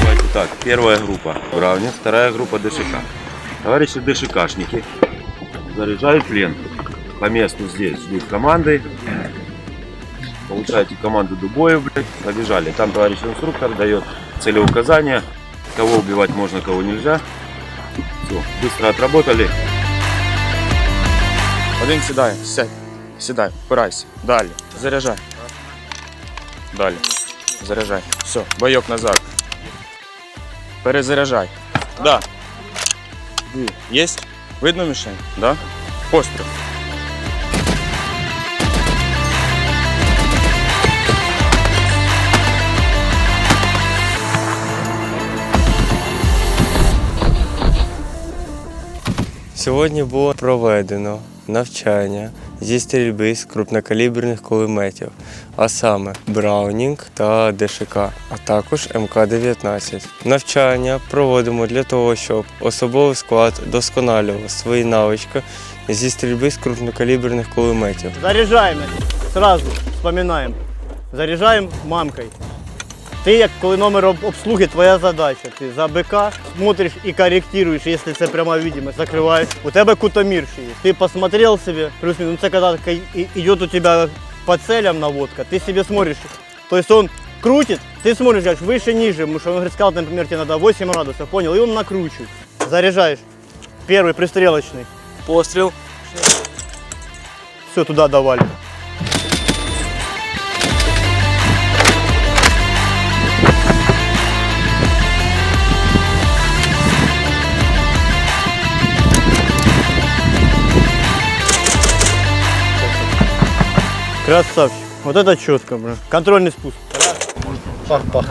Давайте так, первая группа Бравня, вторая группа ДШК. Товарищи ДШКшники заряжают ленту. По месту здесь ждут команды. Получаете команду дубоев, блядь, побежали. Там товарищ инструктор дает целеуказания, кого убивать можно, кого нельзя. Все, быстро отработали. Один седай, сядь, седай. впирайся, Далее. Заряжай. Далі. Заряджай. Все, бойок назад. Перезаряджай. Да. Єсть? Видно мішень? Да? Постріл. Сьогодні було проведено навчання зі стрільби з крупнокаліберних кулеметів, а саме Браунінг та ДШК, а також МК-19. Навчання проводимо для того, щоб особовий склад досконалював свої навички зі стрільби з крупнокаліберних кулеметів. Заряджаємо зразу, пам'ятаємо. Заряджаємо мамкою. Ти, як коли номер об- обслуги, твоя задача. Ти за БК смотриш і корректируєш, якщо це пряма видимость, закриваєш. У тебе кутомір ще є. Ти посмотрел себе, плюс-минус, ну це коли така і- идет у тебя по целям наводка, ты себе смотришь. То есть он крутит, ты смотришь, говоришь, выше, ниже, потому что он говорит, сказал, например, тебе надо 8 градусов, понял, и он накручивает. Заряжаешь. Первый пристрелочный. Постріл. Все, туда давали. Красавчик. Вот это четко, бро. Контрольный спуск. Пах-пах.